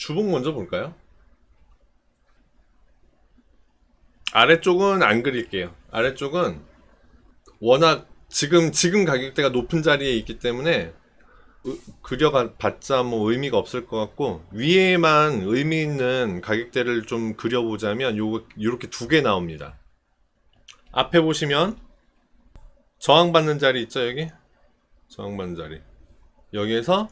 주봉 먼저 볼까요? 아래쪽은 안 그릴게요. 아래쪽은 워낙 지금 지금 가격대가 높은 자리에 있기 때문에 으- 그려가 봤자 뭐 의미가 없을 것 같고 위에만 의미 있는 가격대를 좀 그려보자면 요 요렇게 두 개 나옵니다. 앞에 보시면 저항받는 자리 있죠 여기 저항받는 자리 여기에서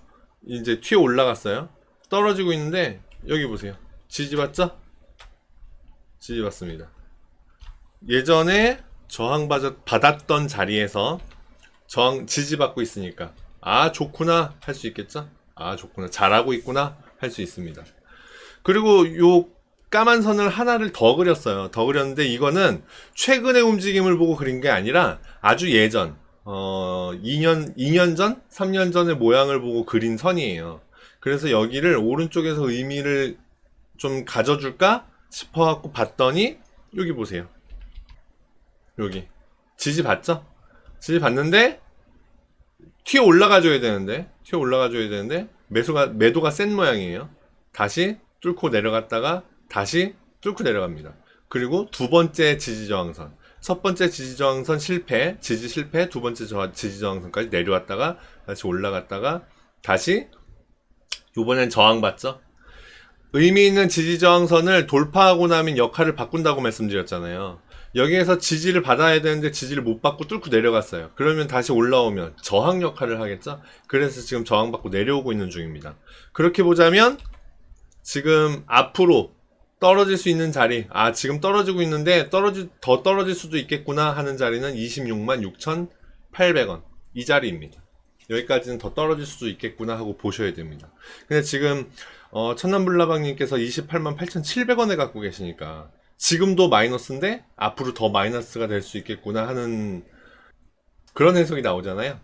이제 튀어 올라갔어요. 떨어지고 있는데 여기 보세요. 지지받죠? 지지받습니다. 예전에 저항 받았던 자리에서 저항 지지받고 있으니까 아 좋구나 할 수 있겠죠? 아 좋구나 잘하고 있구나 할 수 있습니다. 그리고 요 까만 선을 하나를 더 그렸어요. 더 그렸는데 이거는 최근의 움직임을 보고 그린 게 아니라 아주 예전 어 2년 2년 전, 3년 전의 모양을 보고 그린 선이에요. 그래서 여기를 오른쪽에서 의미를 좀 가져줄까 싶어 갖고 봤더니 여기 보세요. 여기 지지 봤죠? 지지 봤는데 튀어 올라가줘야 되는데 튀어 올라가줘야 되는데 매수가 매도가 센 모양이에요. 다시 뚫고 내려갔다가 다시 뚫고 내려갑니다. 그리고 두 번째 지지 저항선 첫 번째 지지 저항선 실패 지지 실패 두 번째 저- 지지 저항선까지 내려왔다가 다시 올라갔다가 다시 이번엔 저항받죠. 의미 있는 지지 저항선을 돌파하고 나면 역할을 바꾼다고 말씀드렸잖아요. 여기에서 지지를 받아야 되는데 지지를 못 받고 뚫고 내려갔어요. 그러면 다시 올라오면 저항 역할을 하겠죠? 그래서 지금 저항받고 내려오고 있는 중입니다. 그렇게 보자면 지금 앞으로 떨어질 수 있는 자리, 아, 지금 떨어지고 있는데 떨어지, 더 떨어질 수도 있겠구나 하는 자리는 26만 6,800원. 이 자리입니다. 여기까지는 더 떨어질 수도 있겠구나 하고 보셔야 됩니다. 근데 지금, 어, 천남불나방님께서 28만 8,700원에 갖고 계시니까 지금도 마이너스인데 앞으로 더 마이너스가 될 수 있겠구나 하는 그런 해석이 나오잖아요.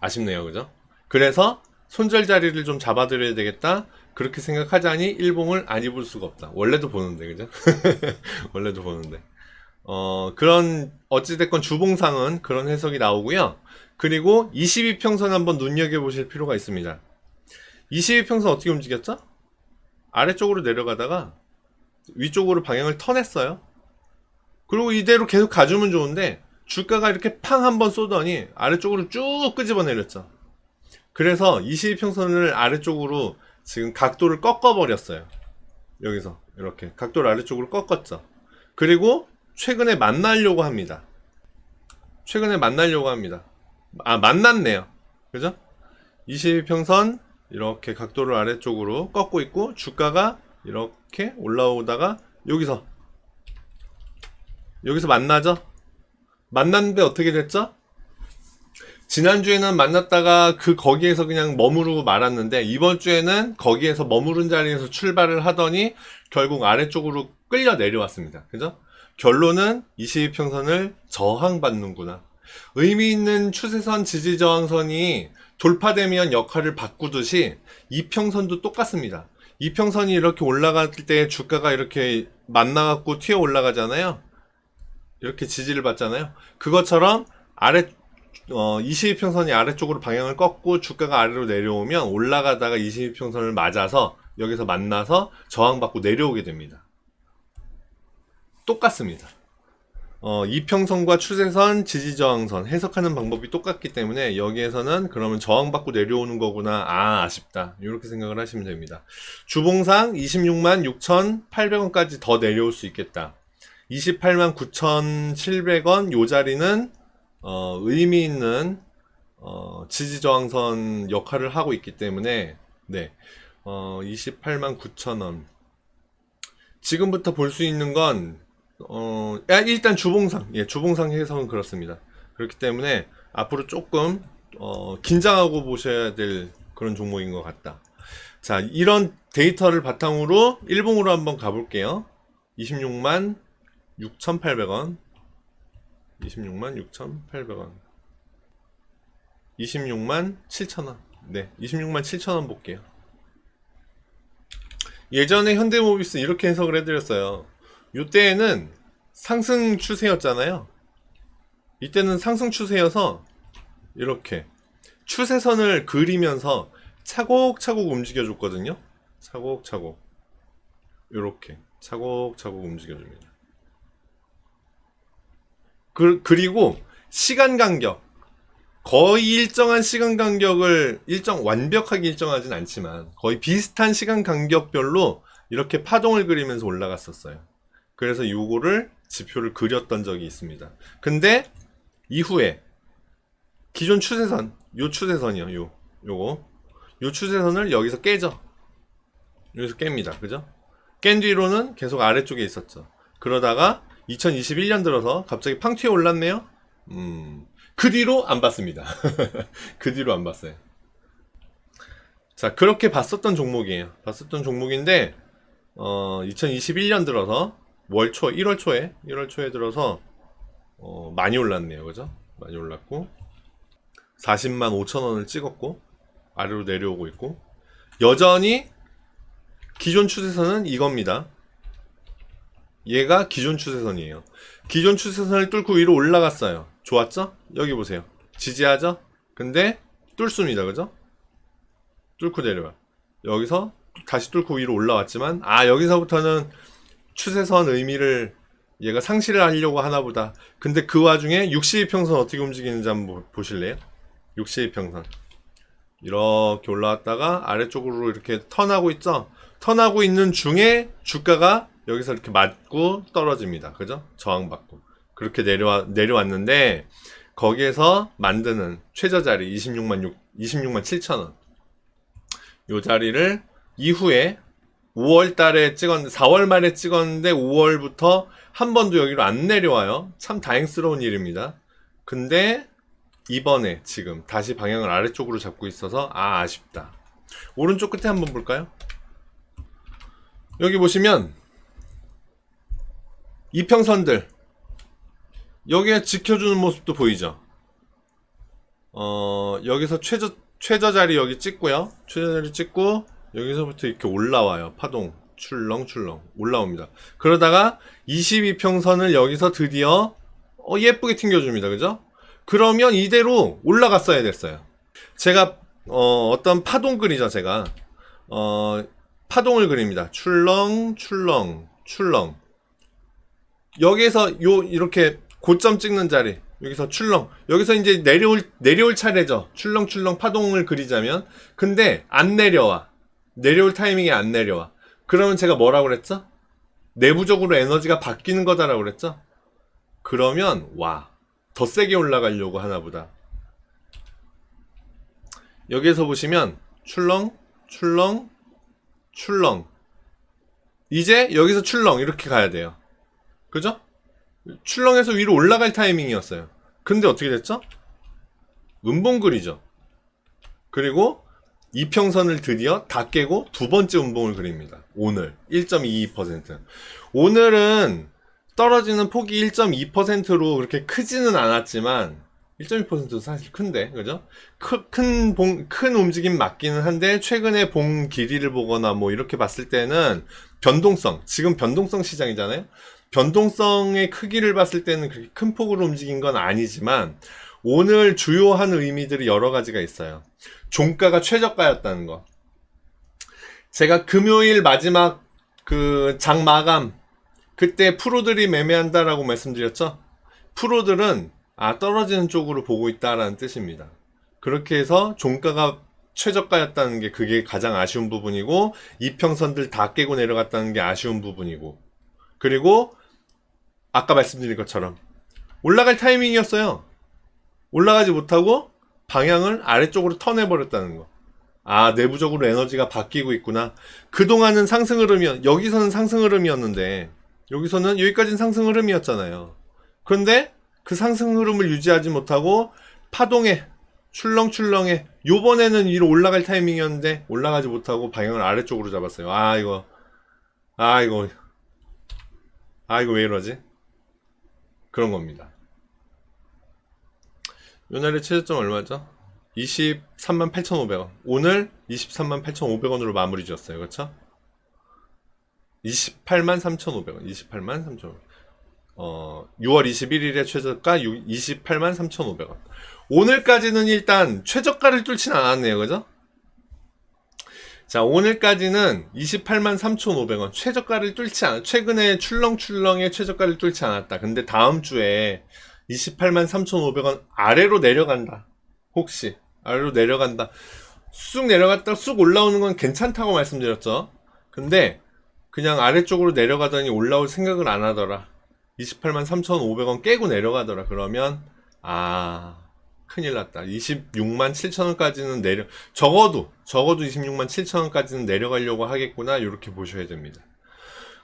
아쉽네요. 그죠? 그래서 손절 자리를 좀 잡아드려야 되겠다. 그렇게 생각하자니 일봉을 안 입을 수가 없다. 원래도 보는데, 그죠? 원래도 보는데. 어, 그런, 어찌됐건 주봉상은 그런 해석이 나오고요. 그리고 22평선 한번 눈여겨보실 필요가 있습니다. 22평선 어떻게 움직였죠? 아래쪽으로 내려가다가 위쪽으로 방향을 턴했어요. 그리고 이대로 계속 가주면 좋은데 주가가 이렇게 팡 한번 쏘더니 아래쪽으로 쭉 끄집어 내렸죠. 그래서 22평선을 아래쪽으로 지금 각도를 꺾어버렸어요. 여기서 이렇게 각도를 아래쪽으로 꺾었죠. 그리고 최근에 만나려고 합니다. 최근에 만나려고 합니다. 아 만났네요. 그죠? 22평선 이렇게 각도를 아래쪽으로 꺾고 있고 주가가 이렇게 올라오다가 여기서 여기서 만나죠? 만났는데 어떻게 됐죠? 지난주에는 만났다가 그 거기에서 그냥 머무르고 말았는데 이번 주에는 거기에서 머무른 자리에서 출발을 하더니 결국 아래쪽으로 끌려 내려왔습니다. 그죠? 결론은 22평선을 저항받는구나. 의미 있는 추세선 지지 저항선이 돌파되면 역할을 바꾸듯이 이평선도 똑같습니다. 이평선이 이렇게 올라갈 때 주가가 이렇게 만나갖고 튀어 올라가잖아요. 이렇게 지지를 받잖아요. 그것처럼 아래 어 22평선이 아래쪽으로 방향을 꺾고 주가가 아래로 내려오면 올라가다가 22평선을 맞아서 여기서 만나서 저항받고 내려오게 됩니다. 똑같습니다. 어, 이평선과 추세선, 지지저항선 해석하는 방법이 똑같기 때문에 여기에서는 그러면 저항받고 내려오는 거구나. 아, 아쉽다. 이렇게 생각을 하시면 됩니다. 주봉상 26만 6,800원까지 더 내려올 수 있겠다. 28만 9,700원 요 자리는 어, 의미 있는 어, 지지저항선 역할을 하고 있기 때문에 네. 어, 28만 9천원. 지금부터 볼 수 있는 건 어, 야, 일단 주봉상, 예, 주봉상 해석은 그렇습니다. 그렇기 때문에 앞으로 조금, 어, 긴장하고 보셔야 될 그런 종목인 것 같다. 자, 이런 데이터를 바탕으로 일봉으로 한번 가볼게요. 26만 6,800원. 26만 6,800원. 26만 7,000원. 네, 26만 7,000원 볼게요. 예전에 현대모비스 이렇게 해석을 해드렸어요. 이때에는 상승 추세였잖아요. 이때는 상승 추세여서 이렇게 추세선을 그리면서 차곡차곡 움직여 줬거든요. 차곡차곡 요렇게 차곡차곡 움직여 줍니다. 그, 그리고 시간 간격 거의 일정한 시간 간격을 일정 완벽하게 일정하진 않지만 거의 비슷한 시간 간격별로 이렇게 파동을 그리면서 올라갔었어요. 그래서 요거를 지표를 그렸던 적이 있습니다. 근데 이후에 기존 추세선, 요 추세선이요, 요, 요거. 요 추세선을 여기서 깨죠. 여기서 깹니다. 그죠? 깬 뒤로는 계속 아래쪽에 있었죠. 그러다가 2021년 들어서 갑자기 팡 튀어 올랐네요? 음, 그 뒤로 안 봤습니다. 그 뒤로 안 봤어요. 자, 그렇게 봤었던 종목이에요. 봤었던 종목인데, 어, 2021년 들어서 월 초, 1월 초에, 1월 초에 들어서, 어, 많이 올랐네요. 그죠? 많이 올랐고, 40만 5천 원을 찍었고, 아래로 내려오고 있고, 여전히 기존 추세선은 이겁니다. 얘가 기존 추세선이에요. 기존 추세선을 뚫고 위로 올라갔어요. 좋았죠? 여기 보세요. 지지하죠? 근데 뚫습니다. 그죠? 뚫고 내려와. 여기서 다시 뚫고 위로 올라왔지만 아 여기서부터는 추세선 의미를 얘가 상실을 하려고 하나 보다. 근데 그 와중에 62평선 어떻게 움직이는지 한번 보- 보실래요? 62평선. 이렇게 올라왔다가 아래쪽으로 이렇게 턴하고 있죠? 턴하고 있는 중에 주가가 여기서 이렇게 맞고 떨어집니다. 그죠? 저항받고. 그렇게 내려와, 내려왔는데, 거기에서 만드는 최저 자리 26만 6, 26만 7천 원. 요 자리를 이후에 5월 달에 찍었는데, 4월 말에 찍었는데, 5월부터 한 번도 여기로 안 내려와요. 참 다행스러운 일입니다. 근데, 이번에 지금 다시 방향을 아래쪽으로 잡고 있어서, 아, 아쉽다. 오른쪽 끝에 한번 볼까요? 여기 보시면 이평선들 여기에 지켜주는 모습도 보이죠. 어 여기서 최저 최저 자리 여기 찍고요. 최저 자리 찍고 여기서부터 이렇게 올라와요. 파동 출렁출렁 올라옵니다. 그러다가 22평선을 여기서 드디어 어, 예쁘게 튕겨줍니다. 그죠? 그러면 이대로 올라갔어야 됐어요. 제가 어, 어떤 파동 그리죠. 제가 어, 파동을 그립니다. 출렁, 출렁, 출렁. 여기에서 요 이렇게 고점 찍는 자리 여기서 출렁 여기서 이제 내려올 내려올 차례죠. 출렁 출렁 파동을 그리자면 근데 안 내려와 내려올 타이밍에 안 내려와. 그러면 제가 뭐라고 그랬죠? 내부적으로 에너지가 바뀌는 거다라고 그랬죠? 그러면 와 더 세게 올라가려고 하나 보다. 여기에서 보시면 출렁 출렁 출렁. 이제 여기서 출렁 이렇게 가야 돼요. 그죠? 출렁에서 위로 올라갈 타이밍이었어요. 근데 어떻게 됐죠? 음봉글이죠. 그리고 이평선을 드디어 다 깨고 두 번째 음봉을 그립니다. 오늘 1.22%. 오늘은 떨어지는 폭이 1.2%로 그렇게 크지는 않았지만 1.2%도 사실 큰데, 그죠? 크, 큰 봉, 큰 움직임 맞기는 한데, 최근에 봉 길이를 보거나 뭐 이렇게 봤을 때는 변동성, 지금 변동성 시장이잖아요? 변동성의 크기를 봤을 때는 그렇게 큰 폭으로 움직인 건 아니지만, 오늘 주요한 의미들이 여러 가지가 있어요. 종가가 최저가였다는 거. 제가 금요일 마지막 그 장 마감, 그때 프로들이 매매한다라고 말씀드렸죠? 프로들은 아, 떨어지는 쪽으로 보고 있다라는 뜻입니다. 그렇게 해서 종가가 최저가였다는 게 그게 가장 아쉬운 부분이고, 이평선들 다 깨고 내려갔다는 게 아쉬운 부분이고, 그리고 아까 말씀드린 것처럼 올라갈 타이밍이었어요. 올라가지 못하고 방향을 아래쪽으로 턴해버렸다는 거. 아, 내부적으로 에너지가 바뀌고 있구나. 그동안은 상승 흐름이었, 여기서는 상승 흐름이었는데, 여기서는 여기까지는 상승 흐름이었잖아요. 그런데 그 상승 흐름을 유지하지 못하고 파동에 출렁출렁해 요번에는 위로 올라갈 타이밍이었는데 올라가지 못하고 방향을 아래쪽으로 잡았어요. 아 이거 아 이거 아 이거 왜 이러지? 그런 겁니다. 요날의 최저점 얼마죠? 23만 8,500원. 오늘 23만 8,500원으로 마무리 지었어요. 그렇죠? 28만 3,500원. 28만 3,500원. 어, 6월 21일에 최저가 28만 3,500원. 오늘까지는 일단 최저가를 뚫진 않았네요. 그죠? 자, 오늘까지는 28만 3,500원. 최저가를 뚫지 않, 최근에 출렁출렁의 최저가를 뚫지 않았다. 근데 다음 주에 28만 3,500원 아래로 내려간다. 혹시, 아래로 내려간다. 쑥 내려갔다 쑥 올라오는 건 괜찮다고 말씀드렸죠. 근데, 그냥 아래쪽으로 내려가더니 올라올 생각을 안 하더라. 28만 3,500원 깨고 내려가더라. 그러면, 아, 큰일 났다. 26만 7천원까지는 내려, 적어도, 적어도 26만 7천원까지는 내려가려고 하겠구나. 이렇게 보셔야 됩니다.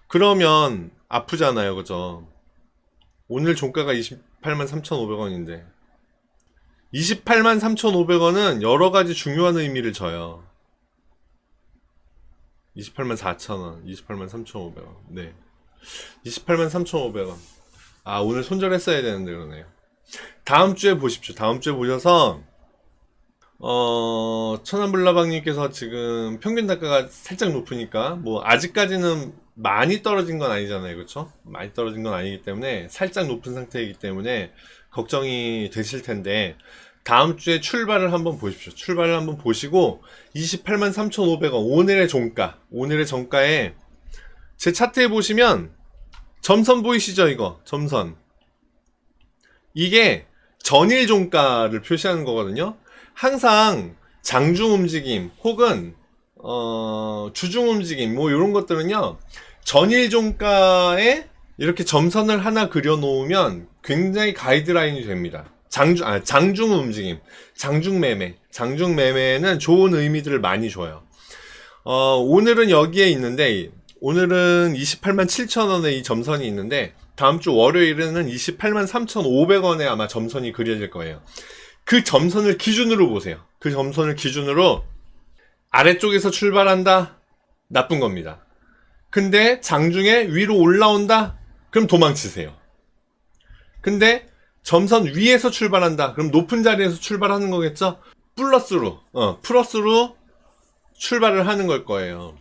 그러면, 아프잖아요. 그죠? 오늘 종가가 28만 3,500원인데, 28만 3,500원은 여러 가지 중요한 의미를 져요. 28만 4천원, 28만 3,500원. 네. 28만 3,500원. 아, 오늘 손절했어야 되는데 그러네요. 다음 주에 보십시오. 다음 주에 보셔서 어, 천안블라방님께서 지금 평균 단가가 살짝 높으니까 뭐 아직까지는 많이 떨어진 건 아니잖아요. 그렇죠? 많이 떨어진 건 아니기 때문에 살짝 높은 상태이기 때문에 걱정이 되실 텐데 다음 주에 출발을 한번 보십시오. 출발을 한번 보시고 28만 3,500원 오늘의 종가 오늘의 정가에 제 차트에 보시면 점선 보이시죠 이거 점선 이게 전일 종가를 표시하는 거거든요. 항상 장중 움직임 혹은 어, 주중 움직임 뭐 이런 것들은요. 전일 종가에 이렇게 점선을 하나 그려 놓으면 굉장히 가이드라인이 됩니다. 장중 아 장중 움직임, 장중 매매, 장중 매매는 좋은 의미들을 많이 줘요. 어, 오늘은 여기에 있는데 오늘은 28만 7천 원의 이 점선이 있는데 다음 주 월요일에는 28만 3,500원에 아마 점선이 그려질 거예요. 그 점선을 기준으로 보세요. 그 점선을 기준으로 아래쪽에서 출발한다? 나쁜 겁니다. 근데 장중에 위로 올라온다? 그럼 도망치세요. 근데 점선 위에서 출발한다? 그럼 높은 자리에서 출발하는 거겠죠? 플러스로, 어, 플러스로 출발을 하는 걸 거예요.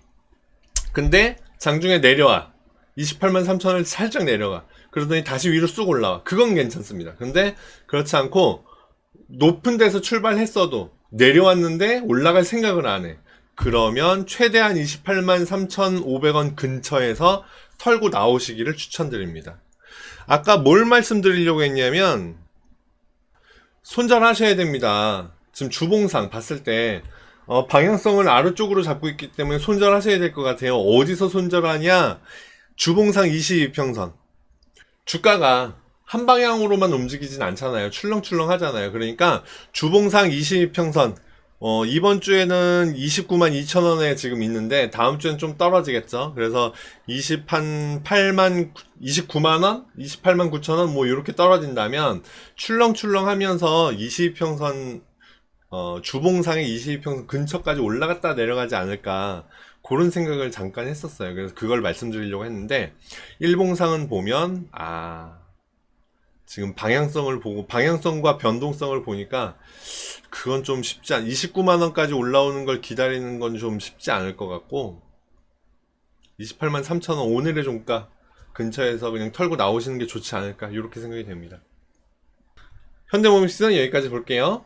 근데 장중에 내려와. 28만 3천을 살짝 내려가. 그러더니 다시 위로 쑥 올라와. 그건 괜찮습니다. 근데 그렇지 않고 높은 데서 출발했어도 내려왔는데 올라갈 생각을 안 해. 그러면 최대한 28만 3,500원 근처에서 털고 나오시기를 추천드립니다. 아까 뭘 말씀드리려고 했냐면 손절하셔야 됩니다. 지금 주봉상 봤을 때 어, 방향성을 아래쪽으로 잡고 있기 때문에 손절하셔야 될 것 같아요. 어디서 손절하냐? 주봉상 22평선. 주가가 한 방향으로만 움직이진 않잖아요. 출렁출렁 하잖아요. 그러니까 주봉상 22평선. 어, 이번 주에는 29만 2천 원에 지금 있는데 다음 주엔 좀 떨어지겠죠. 그래서 28만 29만 원, 28만 9천 원 뭐 이렇게 떨어진다면 출렁출렁 하면서 22평선 어, 주봉상의 22평선 근처까지 올라갔다 내려가지 않을까 그런 생각을 잠깐 했었어요. 그래서 그걸 말씀드리려고 했는데 일봉상은 보면 아 지금 방향성을 보고 방향성과 변동성을 보니까 그건 좀 쉽지 않. 29만 원까지 올라오는 걸 기다리는 건 좀 쉽지 않을 것 같고 28만 3천 원 오늘의 종가 근처에서 그냥 털고 나오시는 게 좋지 않을까 이렇게 생각이 됩니다. 현대모비스는 여기까지 볼게요.